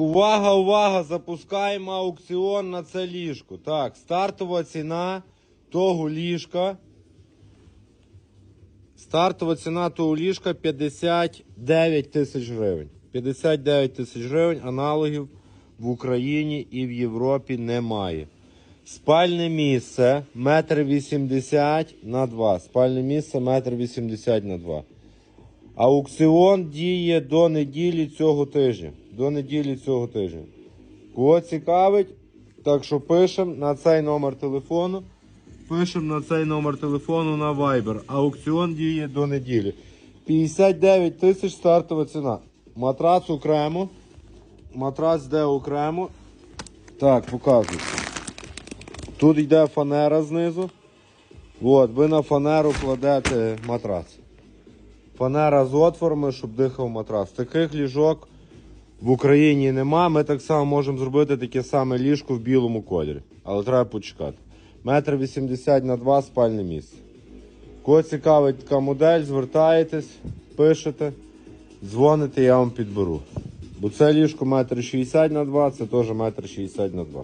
Увага, увага! Запускаємо аукціон на це ліжко. Так, стартова ціна того ліжка. Стартова ціна того ліжка 59 тисяч гривень. 59 тисяч гривень аналогів в Україні і в Європі немає. Спальне місце 1,80 на 2. Спальне місце 1,80 на 2. Аукціон діє до неділі цього тижня. До неділі цього тижня. Кого цікавить, так що пишемо на цей номер телефону. Пишемо на цей номер телефону на Viber. Аукціон діє до неділі. 59 тисяч стартова ціна. Матрац окремо. Матрац йде окремо. Так, показую. Тут йде фанера знизу. От, ви на фанеру кладете матрац. Фанера з отворами, щоб дихав матрац. Таких ліжок в Україні нема. Ми так само можемо зробити таке саме ліжко в білому кольорі. Але треба почекати. Метр вісімдесят на два спальне місце. Кого цікавить така модель, звертаєтесь, пишете, дзвоните, я вам підберу. Бо це ліжко метр шістдесят на два, це теж метр шістдесят на два.